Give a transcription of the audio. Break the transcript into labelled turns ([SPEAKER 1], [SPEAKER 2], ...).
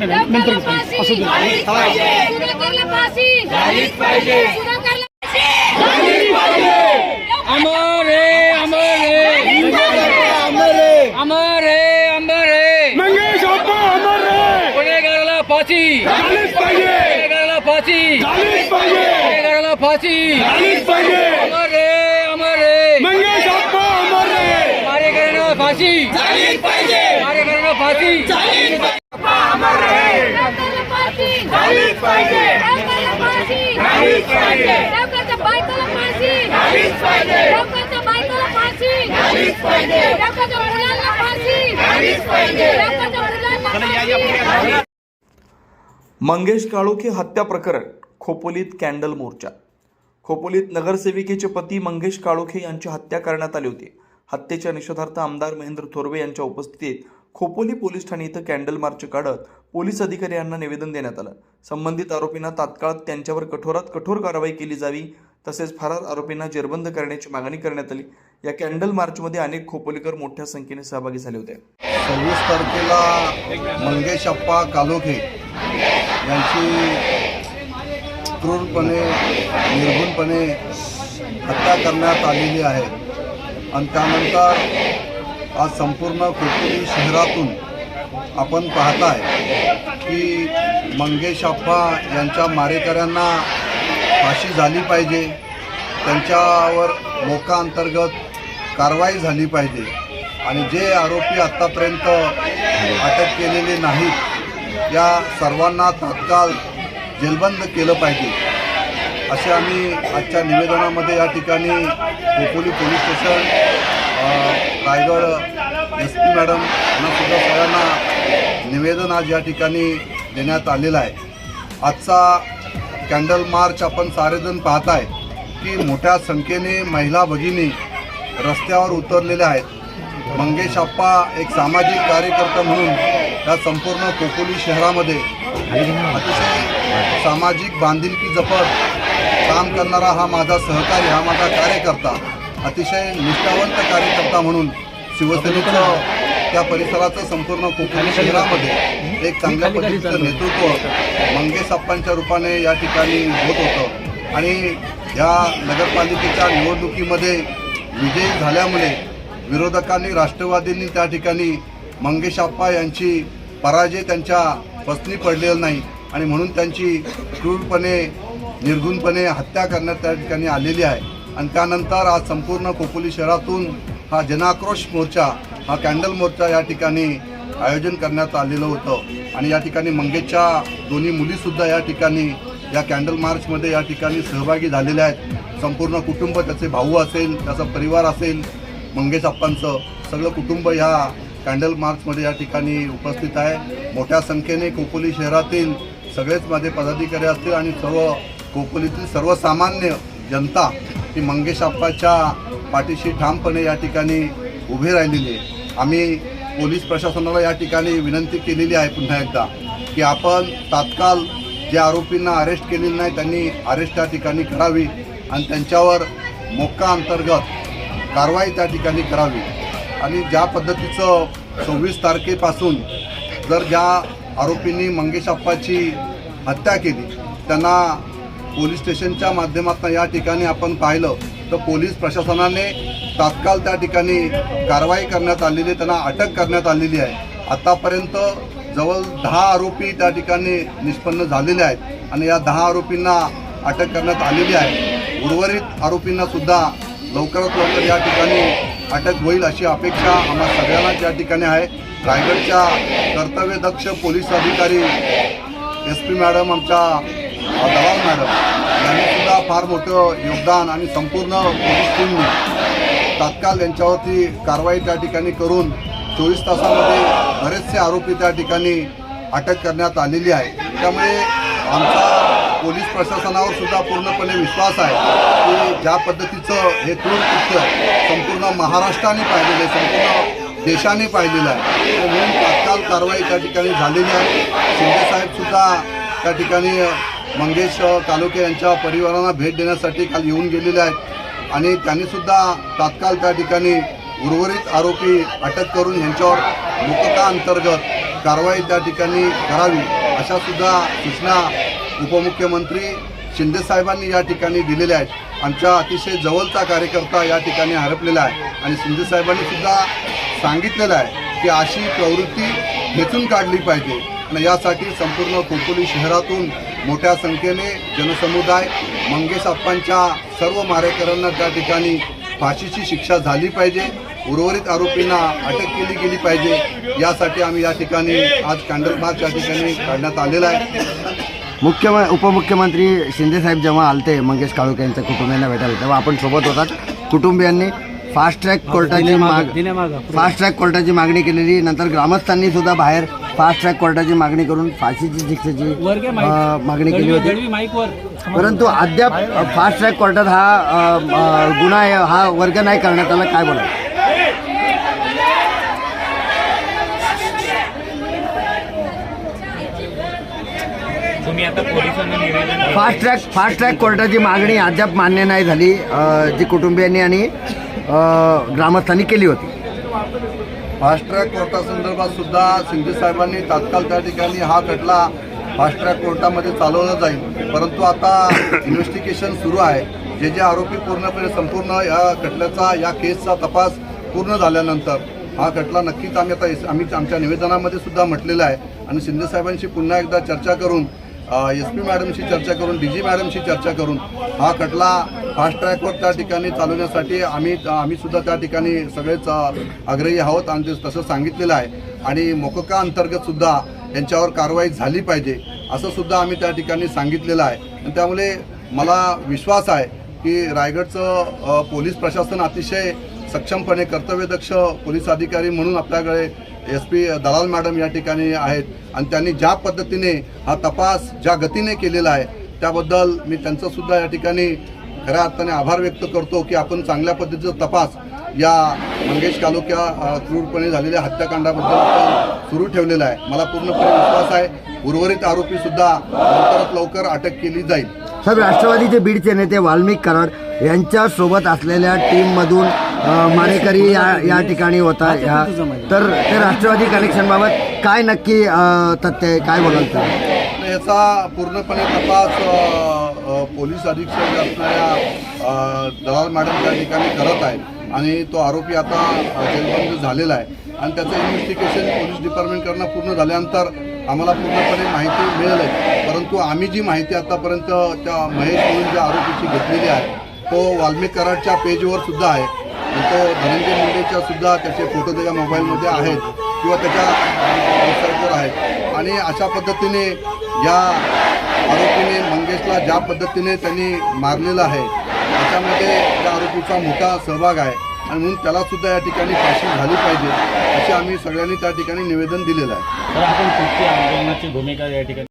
[SPEAKER 1] नंतर असू
[SPEAKER 2] अमर रे। अमर रे
[SPEAKER 1] अमर रे।
[SPEAKER 2] अमर रे
[SPEAKER 1] मंगेश अमर रे
[SPEAKER 2] गुन्हेगाराला फाशी गुन्हेगाराला फाशी गुन्हेगाराला फाशी अमर रे अमर रे
[SPEAKER 1] मंगेश अमर
[SPEAKER 2] फाशी
[SPEAKER 1] झालीच पाहिजे झालीच पाहिजे
[SPEAKER 3] बायकोला फाशी झालीच पाहिजे लोकांच्या बायकोला फाशी झालीच पाहिजे लोकांच्या मुलांना फाशी झालीच पाहिजे लोकांच्या मुलांना फाशी
[SPEAKER 4] मंगेश काळोखे हत्या प्रकरण खोपोलीत कॅन्डल मोर्चा. खोपोलीत नगरसेविकेचे पती मंगेश काळोखे यांची हत्या करण्यात आली होती. हत्येच्या निषेधार्थ आमदार महेंद्र थोरवे यांच्या उपस्थितीत खोपोली पोलीस ठाणे इथं कॅन्डल मार्च काढत पोलीस अधिकारी यांना निवेदन देण्यात आलं. संबंधित आरोपींना तात्काळ त्यांच्यावर कठोरात कठोर कारवाई केली जावी तसेच फरार आरोपींना जेरबंद करण्याची मागणी करण्यात आली. या कॅन्डल मार्चमध्ये अनेक खोपोलीकर मोठ्या संख्येने सहभागी झाले होते.
[SPEAKER 5] सव्वीस तारखेला मंगेश अप्पा कालोखे यांची क्रूरपणे निर्गुणपणे हत्या करण्यात आलेली आहे. आणि त्यानंतर आज संपूर्ण खोपोली शहरातून आपण पाहताय की मंगेश अप्पा यांच्या मारेकऱ्यांना फाशी झाली पाहिजे. त्यांच्यावर मोकाअंतर्गत कारवाई झाली पाहिजे. आणि जे आरोपी आत्तापर्यंत अटक केलेले नाहीत या सर्वांना तात्काळ जेलबंद केलं पाहिजे. असे आम्ही आजच्या निवेदनामध्ये या ठिकाणी Khopoli police station Raigad S P madam यांना सुद्धा सगळ्यांना निवेदन आज या ठिकाणी देण्यात आलेलं आहे. आजचा कॅन्डल मार्च आपण सारेजण पाहताय की मोठ्या संख्येने महिला भगिनी रस्त्यावर उतरलेल्या आहेत. मंगेश अप्पा एक सामाजिक कार्यकर्ता म्हणून या संपूर्ण कोकोली शहरामध्ये अतिशय सामाजिक बांधिलकी जपत काम करणारा हा माझा सहकारी हा माझा कार्यकर्ता. अतिशय निष्ठावंत कार्यकर्ता म्हणून शिवसेनेचं त्या परिसराचं संपूर्ण कोकणी शहरामध्ये एक चांगल्या पद्धतीचं नेतृत्व मंगेश अप्पांच्या रूपाने या ठिकाणी होत होतं. आणि या नगरपालिकेच्या निवडणुकीमध्ये विजयी झाल्यामुळे विरोधकांनी राष्ट्रवादींनी त्या ठिकाणी मंगेश अप्पा यांची पराजय त्यांच्या पत्नी पडलेला नाही आणि म्हणून त्यांची क्रूरपणे निर्घुणपणे हत्या करण्यात त्या ठिकाणी आलेली आहे. आणि त्यानंतर आज संपूर्ण खोपोली शहरातून हा जनाक्रोश मोर्चा हा कॅन्डल मोर्चा या ठिकाणी आयोजन करण्यात आलेलं होतं. आणि या ठिकाणी मंगेशच्या दोन्ही मुलीसुद्धा या ठिकाणी या कॅन्डल मार्चमध्ये या ठिकाणी सहभागी झालेल्या आहेत. संपूर्ण कुटुंब त्याचे भाऊ असेल त्याचा परिवार असेल मंगेश आप्पांचं सगळं कुटुंब ह्या कॅन्डल मार्चमध्ये या ठिकाणी उपस्थित आहे. मोठ्या संख्येने खोपोली शहरातील सगळेच माझे पदाधिकारी असतील आणि सर्व खोपोलीतील सर्वसामान्य जनता ती मंगेश आप्पाच्या पाठीशी ठामपणे या ठिकाणी उभे राहिलेली आहे आम्ही पोलीस प्रशासनाला या ठिकाणी विनंती केलेली आहे पुन्हा एकदा की आपण तात्काळ जे आरोपींना अरेस्ट केलेलं नाही त्यांनी अरेस्ट त्या ठिकाणी करावी आणि त्यांच्यावर मोक्का अंतर्गत कारवाई त्या ठिकाणी करावी. आणि ज्या पद्धतीचं सव्वीस तारखेपासून जर ज्या आरोपींनी मंगेश अप्पाची हत्या केली त्यांना पोलीस स्टेशनच्या माध्यमातून या ठिकाणी आपण पाहिलं तर पोलीस प्रशासनाने तात्काळ त्या ठिकाणी कारवाई करण्यात आलेली आहे, त्यांना अटक करण्यात आलेली आहे. आतापर्यंत जवळ दहा आरोपी त्या ठिकाणी निष्पन्न झालेले आहेत आणि या दहा आरोपींना अटक करण्यात आलेली आहे. उर्वरित आरोपींना सुद्धा लवकरात लवकर या ठिकाणी अटक होईल अशी अपेक्षा आम्हा सगळ्यांनाच या ठिकाणी आहे. रायगडच्या कर्तव्यदक्ष पोलीस अधिकारी एस पी मॅडम आमच्या दवाल मॅडम यांनीसुद्धा फार मोठं योगदान आणि संपूर्ण पोलीस टीमने तात्काळ यांच्यावरती कारवाई त्या ठिकाणी करून चोवीस तासामध्ये बरेचसे आरोपी त्या ठिकाणी अटक करण्यात आलेली आहे. त्यामुळे आमचा पोलीस प्रशासनावर सुद्धा पूर्णपणे विश्वास आहे की ज्या पद्धतीचं हे क्रूर कृत्य संपूर्ण महाराष्ट्राने पाहिलेलं आहे संपूर्ण देशाने पाहिलेलं आहे म्हणून तात्काळ कारवाई त्या ठिकाणी झालेली आहे. शिंदेसाहेबसुद्धा त्या ठिकाणी मंगेश कालोके यांच्या परिवारांना भेट देण्यासाठी काल येऊन गेलेले आहेत. आणि त्यांनीसुद्धा तात्काळ त्या ठिकाणी उर्वरित आरोपी अटक करून यांच्यावर मुकका अंतर्गत कारवाई त्या ठिकाणी करावी अशा सुद्धा सूचना उपमुख्यमंत्री शिंदेसाहेबांनी या ठिकाणी दिलेल्या आहेत. आमच्या अतिशय जवळचा कार्यकर्ता या ठिकाणी हरपलेला आहे आणि शिंदे सुद्धा सांगितलेलं आहे की अशी प्रवृत्ती खेचून काढली पाहिजे. आणि यासाठी संपूर्ण खोपोली शहरातून मोठ्या संख्येने जनसमुदाय मंगेश अप्पांच्या सर्व मारेकरांना त्या ठिकाणी फाशीची शिक्षा झाली पाहिजे. उर्वरित आरोपींना अटक केली गेली पाहिजे. यासाठी आम्ही या ठिकाणी आज कॅन्डल मार्च या ठिकाणी काढण्यात आलेला आहे.
[SPEAKER 6] मुख्य उपमुख्यमंत्री शिंदेसाहेब जेव्हा आलते मंगेश काळुके यांच्या कुटुंबियांना भेटायला तेव्हा आपण सोबत होतात. कुटुंबियांनी फास्ट ट्रॅक कोर्टाची माग फास्ट ट्रॅक कोर्टाची मागणी केलेली. नंतर ग्रामस्थांनी सुद्धा बाहेर फास्ट ट्रॅक कोर्टाची मागणी करून फाशीची शिक्षेची मागणी केली होती. परंतु अद्याप फास्ट ट्रॅक कोर्टात हा गुन्हा आहे, हा वर्ग नाही करण्यात आला. काय बोला फास्ट ट्रॅक फास्ट ट्रॅक कोर्टाची मागणी अद्याप मान्य नाही झाली. जी कुटुंबियांनी आणि ग्रामस्थांनी केली होती.
[SPEAKER 5] फास्ट ट्रॅक कोर्टासंदर्भात सुद्धा सिंधी साहेबांनी तात्काळ त्या ठिकाणी हा खटला फास्ट ट्रॅक कोर्टामध्ये चालवला जाईल. परंतु आता इन्व्हेस्टिगेशन सुरू आहे. जे जे आरोपी पूर्णपणे संपूर्ण या खटल्याचा या केसचा तपास पूर्ण झाल्यानंतर हा खटला नक्कीच आम्ही आता आम्ही आमच्या निवेदनामध्ये सुद्धा म्हटलेला आहे. आणि शिंदेसाहेबांशी पुन्हा एकदा चर्चा करून एस पी मॅडमशी चर्चा करून डी जी मॅडमशी चर्चा करून हा खटला फास्ट ट्रॅकवर त्या ठिकाणी चालवण्यासाठी आम्ही आम्ही सुद्धा त्या ठिकाणी सगळेच आग्रही आहोत आणि तसं सांगितलेलं आहे. आणि मोकोका अंतर्गत सुद्धा यांच्यावर कारवाई झाली पाहिजे असं सुद्धा आम्ही त्या ठिकाणी सांगितलेलं आहे. आणि त्यामुळे मला विश्वास आहे की रायगडचं पोलीस प्रशासन अतिशय सक्षमपणे कर्तव्यदक्ष पोलीस अधिकारी म्हणून आपल्याकडे एस पी दलाल मॅडम या ठिकाणी आहेत. आणि त्यांनी ज्या पद्धतीने हा तपास ज्या गतीने केलेला आहे त्याबद्दल मी त्यांचंसुद्धा या ठिकाणी खऱ्या अर्थाने आभार व्यक्त करतो की आपण चांगल्या पद्धतीचा तपास या मंगेश तालुक्या क्रूरपणे झालेल्या हत्याकांडाबद्दल आपण सुरू ठेवलेला आहे. मला पूर्णपणे विश्वास आहे. उर्वरित आरोपी सुद्धा लवकरात लवकर अटक केली जाईल.
[SPEAKER 6] साहेब राष्ट्रवादीचे बीडचे नेते वाल्मिक कराड यांच्यासोबत असलेल्या टीममधून अ, मारेकरी या या ठिकाणी होता ह्या. तर ते राष्ट्रवादी कनेक्शनबाबत काय नक्की तथ्य आहे? काय बोलाल तुम्ही?
[SPEAKER 5] याचा पूर्णपणे तपास पोलीस अधीक्षक असणाऱ्या दलाल मॅडम त्या ठिकाणी करत आहेत. आणि तो आरोपी आता जेलबंद झालेला आहे. आणि त्याचं इन्व्हेस्टिगेशन पोलीस डिपार्टमेंटकडनं पूर्ण झाल्यानंतर आम्हाला पूर्णपणे माहिती मिळेल. आहे परंतु आम्ही जी माहिती आतापर्यंत त्या महेश म्हणून ज्या आरोपीची घेतलेली आहे तो वाल्मिक कराडच्या पेजवर सुद्धा आहे. आणि धनंजय मुंडेच्या सुद्धा त्याचे फोटो त्याच्या मोबाईलमध्ये आहेत किंवा त्याच्या वेबसाईटवर आहेत. आणि अशा पद्धतीने या आरोपीने मंगेशला ज्या पद्धतीने त्यांनी मारलेलं आहे त्याच्यामध्ये त्या आरोपीचा मोठा सहभाग आहे. आणि म्हणून त्यालासुद्धा या ठिकाणी फाशी झाली पाहिजे असे आम्ही सगळ्यांनी त्या ठिकाणी निवेदन दिलेलं आहे.
[SPEAKER 7] तर आपण कुठची आंदोलनाची भूमिका या ठिकाणी